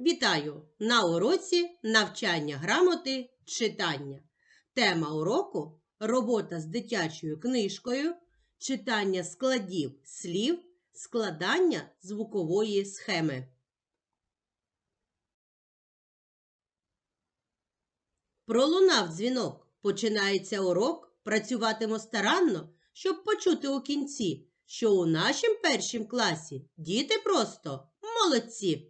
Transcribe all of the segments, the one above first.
Вітаю на уроці навчання грамоти читання. Тема уроку робота з дитячою книжкою, читання складів слів, складання звукової схеми. Пролунав дзвінок. Починається урок. Працюватимо старанно, щоб почути у кінці, що у нашім першім класі діти просто молодці.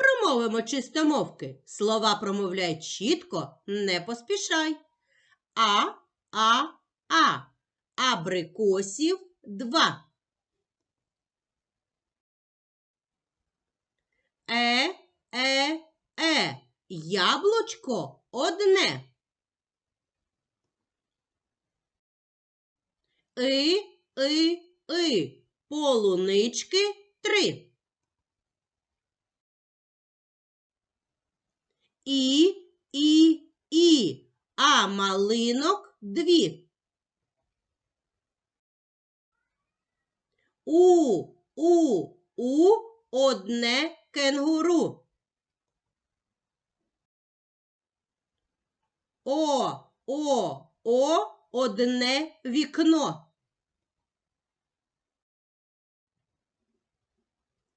Промовимо чистомовки. Слова промовляй чітко, не поспішай. А, а, а. Абрикосів два. Е, е, е. Яблучко одне. И, и, и. Полунички три. І, і, і, а малинок дві. У, у, у одне кенгуру. О, о, о одне вікно.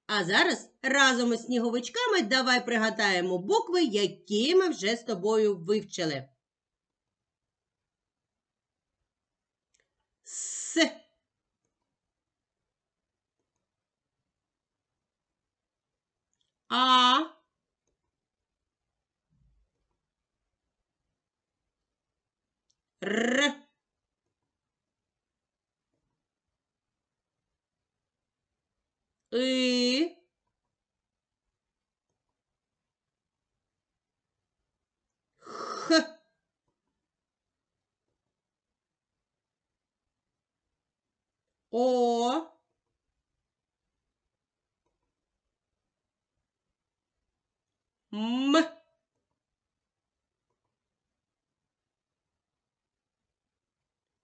А зараз разом із сніговичками давай пригадаємо букви, які ми вже з тобою вивчили. С. А. Р. И. Х. О. М.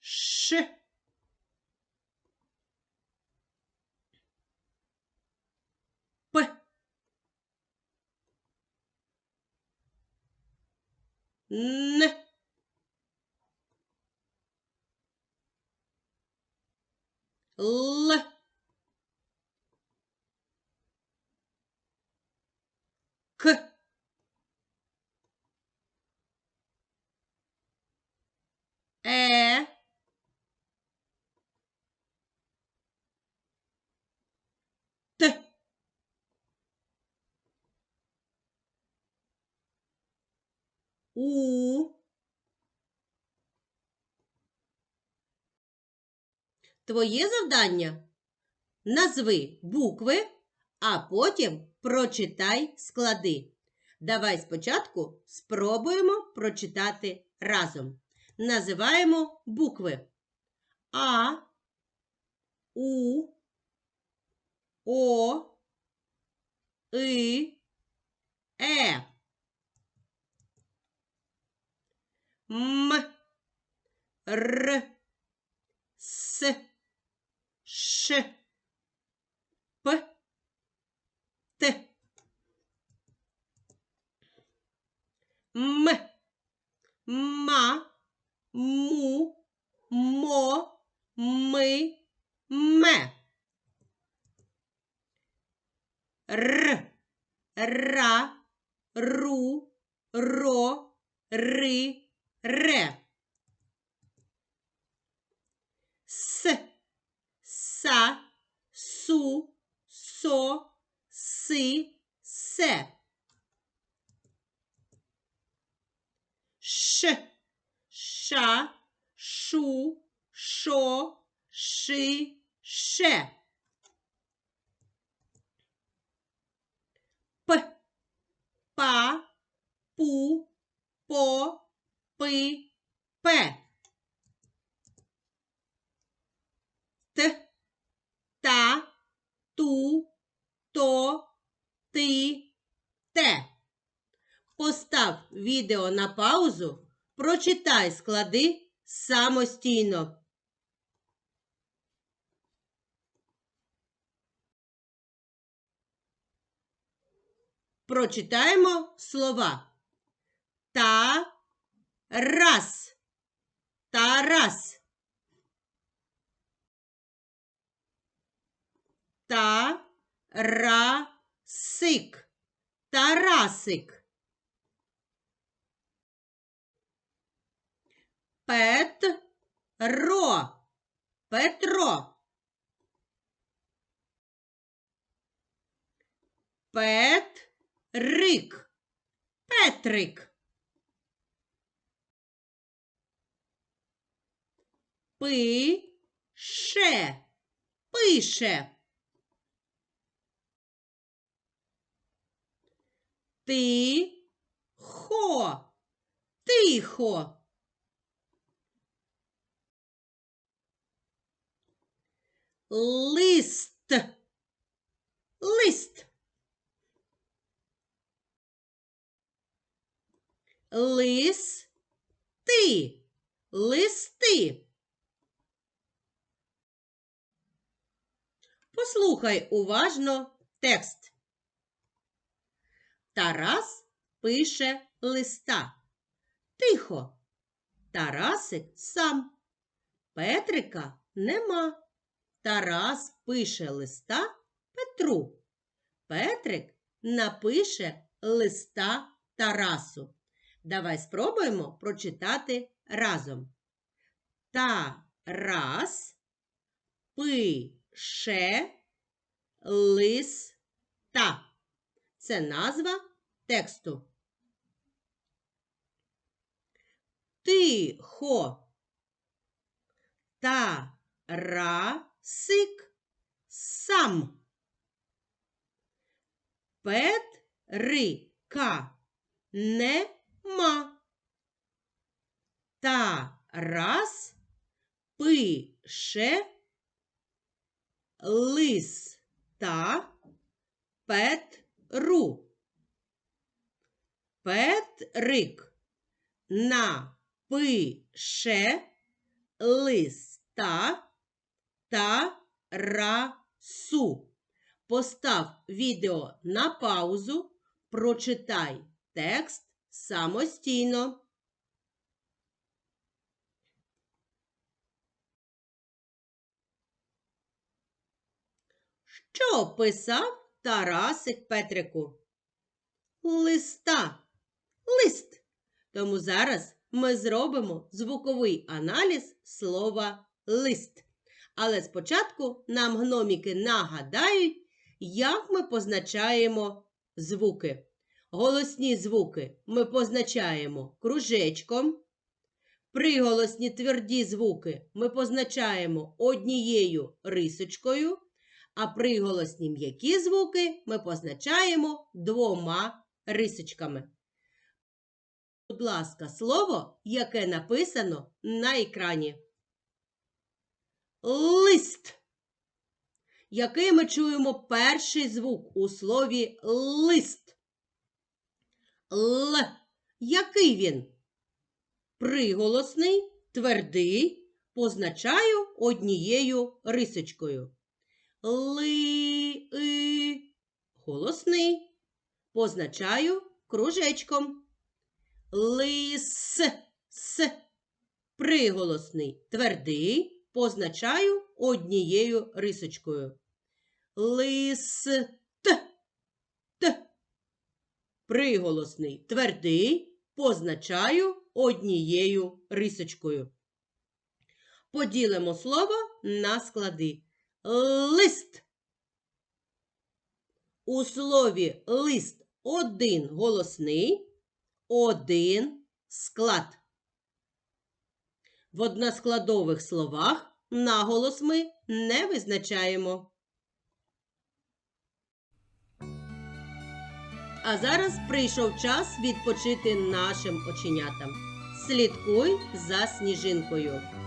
Ш. ね。l く。У. Твоє завдання назви букви, а потім прочитай склади. Давай спочатку спробуємо прочитати разом. Називаємо букви А, У, О, И, Е. М, Р, С, Ш, П, Т. М, ма, му, мо, ми, ме. Р, ра, ру, ро, ри, ре. С, са, су, со, си, се. Ш, ша, шу, шо, ши, ше. П, па, пу, по, пи, пе. Т, та, ту, то, ти, те. Постав відео на паузу, прочитай склади самостійно. Прочитаємо слова. Та раз. Тарас. Та ра сик. Тарасик. Петро. Петро. Петрик. Петрик. Пише. Пише. Тихо. Тихо. Лист. Лист. Листи. Листи. Послухай уважно текст. Тарас пише листа. Тихо. Тарасик сам. Петрика нема. Тарас пише листа Петру. Петрик напише листа Тарасу. Давай спробуємо прочитати разом. Тарас пише листа. Це назва тексту. Тихо. Тарасик сам. Петрика нема. Тарас пише листа Петру. Петрик напише листа Тарасу. Постав відео на паузу, прочитай текст самостійно. Що писав Тарасик Петрику? Листа. Лист. Тому зараз ми зробимо звуковий аналіз слова лист. Але спочатку нам гноміки нагадають, як ми позначаємо звуки. Голосні звуки ми позначаємо кружечком. Приголосні тверді звуки ми позначаємо однією рисочкою, а приголосні м'які звуки ми позначаємо двома рисочками. Будь ласка, слово, яке написано на екрані. Лист. Який ми чуємо перший звук у слові лист? Л. Який він? Приголосний, твердий, позначаю однією рисочкою. Ли, и. Голосний. Позначаю кружечком. Лис, с. Приголосний, твердий, позначаю однією рисочкою. Лист, т. Приголосний, твердий, позначаю однією рисочкою. Поділимо слово на склади. Лист. У слові лист один голосний, один склад. В односкладових словах наголос ми не визначаємо. А зараз прийшов час відпочити нашим оченятам. Слідкуй за сніжинкою.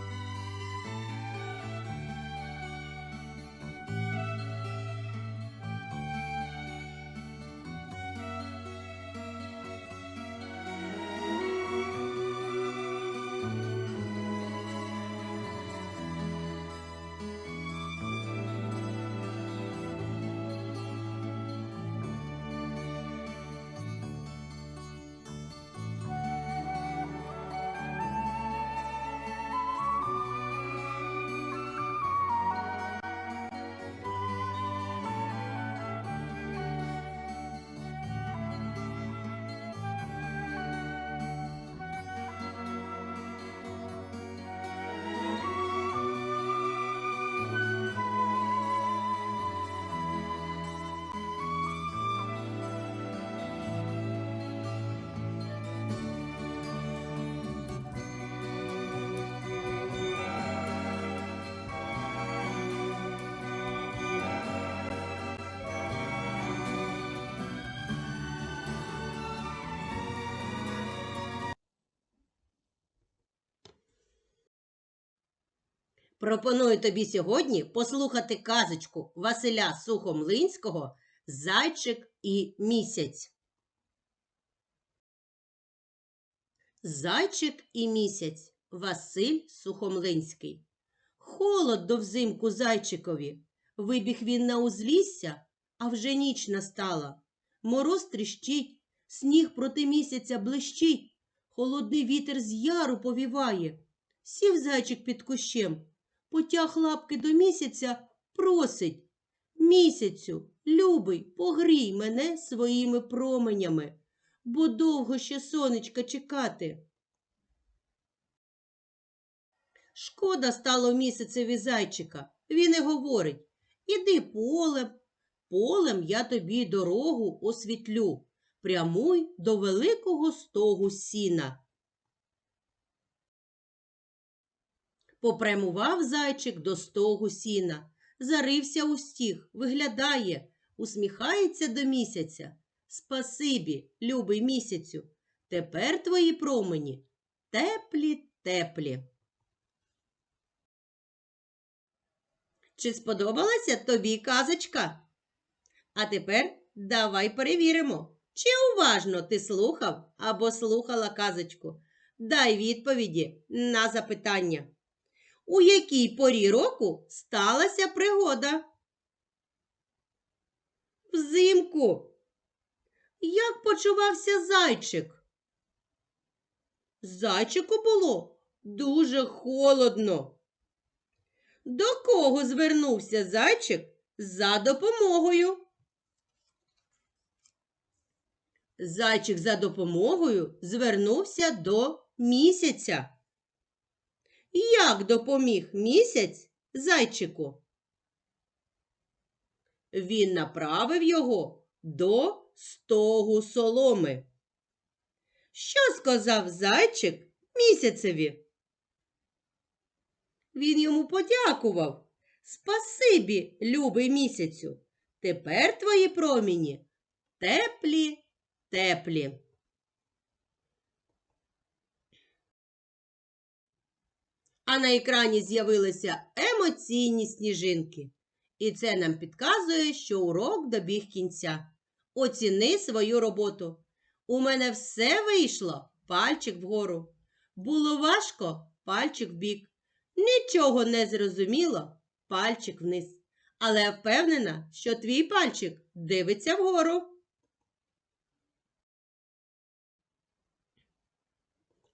Пропоную тобі сьогодні послухати казочку Василя Сухомлинського Зайчик і місяць. Зайчик і місяць Василь Сухомлинський. Холодно взимку зайчикові. Вибіг він на узлісся, а вже ніч настала. Мороз тріщить, сніг проти місяця блищить, холодний вітер з яру повіває. Сів зайчик під кущем, потяг лапки до місяця, просить. Місяцю, любий, погрій мене своїми променями, бо довго ще сонечка чекати. Шкода стало місяцеві зайчика. Він і говорить Іди полем, полем я тобі дорогу освітлю, прямуй до великого стогу сіна. Попрямував зайчик до стогу сіна, зарився у стіг, виглядає, усміхається до місяця. Спасибі, любий місяцю, тепер твої промені теплі, теплі. Чи сподобалася тобі казочка? А тепер давай перевіримо, чи уважно ти слухав або слухала казочку. Дай відповіді на запитання. У якій порі року сталася пригода? Взимку. Як почувався зайчик? Зайчику було дуже холодно. До кого звернувся зайчик за допомогою? Зайчик за допомогою звернувся до місяця. Як допоміг місяць зайчику? Він направив його до стогу соломи. Що сказав зайчик місяцеві? Він йому подякував. Спасибі, любий місяцю. Тепер твої проміні теплі, теплі. А на екрані з'явилися емоційні сніжинки. І це нам підказує, що урок добіг кінця. Оціни свою роботу. У мене все вийшло пальчик вгору. Було важко пальчик вбік. Нічого не зрозуміло пальчик вниз. Але я впевнена, що твій пальчик дивиться вгору.